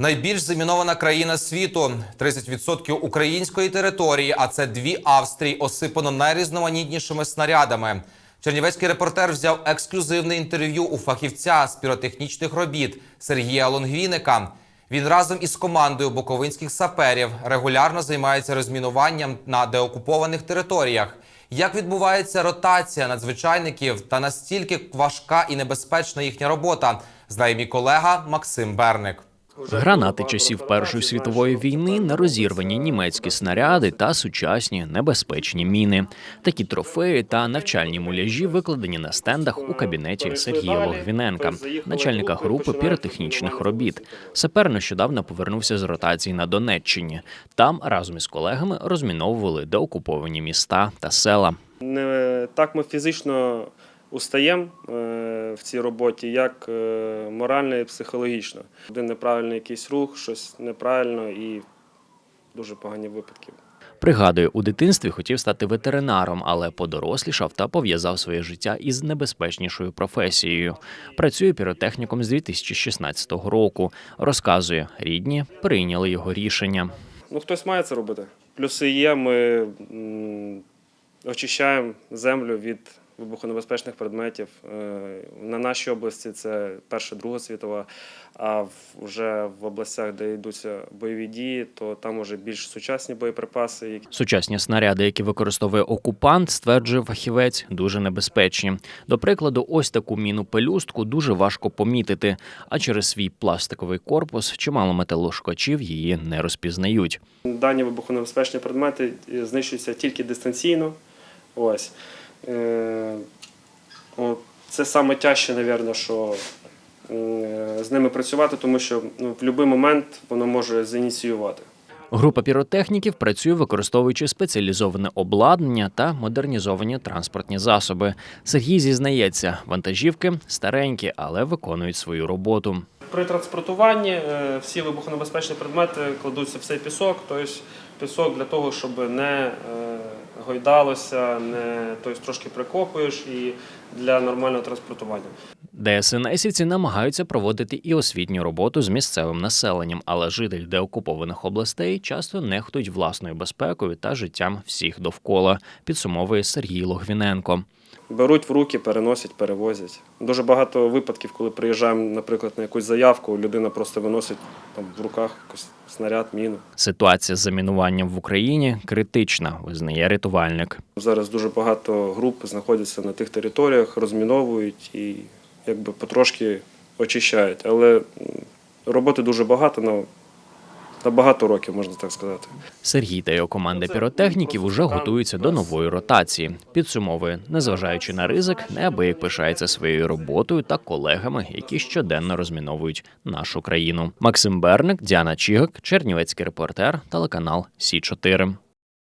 Найбільш замінована країна світу 30% української території, а це дві Австрії, осипано найрізноманітнішими снарядами. Чернівецький репортер взяв ексклюзивне інтерв'ю у фахівця з піротехнічних робіт Сергія Лонгвіника. Він разом із командою буковинських саперів регулярно займається розмінуванням на деокупованих територіях. Як відбувається ротація надзвичайників та настільки важка і небезпечна їхня робота, знає мій колега Максим Берник. Гранати часів Першої світової війни, нерозірвані німецькі снаряди та сучасні небезпечні міни. Такі трофеї та навчальні муляжі викладені на стендах у кабінеті Сергія Логвіненка, начальника групи піротехнічних робіт. Сапер нещодавно повернувся з ротації на Донеччині. Там разом із колегами розміновували деокуповані міста та села. Не так ми фізично устаємо е, в цій роботі, як е, морально і психологічно. Один неправильний якийсь рух, щось неправильно і дуже погані випадки. Пригадує, у дитинстві хотів стати ветеринаром, але подорослішав та пов'язав своє життя із небезпечнішою професією. Працює піротехніком з 2016 року. Розказує, рідні прийняли його рішення. Ну, хтось має це робити. Плюси є, ми очищаємо землю від вибухонебезпечних предметів. Е, На нашій області це Перша, Друга світова, а вже в областях, де йдуться бойові дії, то там вже більш сучасні боєприпаси, Сучасні снаряди, які використовує окупант, стверджує фахівець, дуже небезпечні. До прикладу, ось таку міну пелюстку дуже важко помітити, а через свій пластиковий корпус чимало металошукачів її не розпізнають. Дані вибухонебезпечні предмети е, знищуються тільки дистанційно. Ось. Е, о, Це саме тяжче, напевно, що е, з ними працювати, тому що ну, в будь-який момент воно може зініціювати. Група піротехніків працює, використовуючи спеціалізоване обладнання та модернізовані транспортні засоби. Сергій зізнається, вантажівки старенькі, але виконують свою роботу. При транспортуванні е, всі вибухонебезпечні предмети кладуться в цей пісок, тобто пісок для того, щоб не гойдалося, не тобто трошки прикопуєш і для нормального транспортування. ДСНСівці намагаються проводити і освітню роботу з місцевим населенням, але жителі деокупованих областей часто нехтують власною безпекою та життям всіх довкола. Підсумовує Сергій Логвіненко. Беруть в руки, переносять, перевозять. Дуже багато випадків, коли приїжджаємо, наприклад, на якусь заявку, людина просто виносить там в руках якийсь снаряд, міну. Ситуація з замінуванням в Україні критична, визнає рятувальник. Зараз дуже багато груп знаходяться на тих територіях, розміновують і якби потрошки очищають. Але роботи дуже багато на, на багато років, можна так сказати. Сергій та його команда піротехніків уже готуються до нової ротації. Підсумовує, незважаючи на ризик, неабияк пишається своєю роботою та колегами, які щоденно розміновують нашу країну. Максим Берник, Діана Чігак, Чернівецький репортер, телеканал Сі 4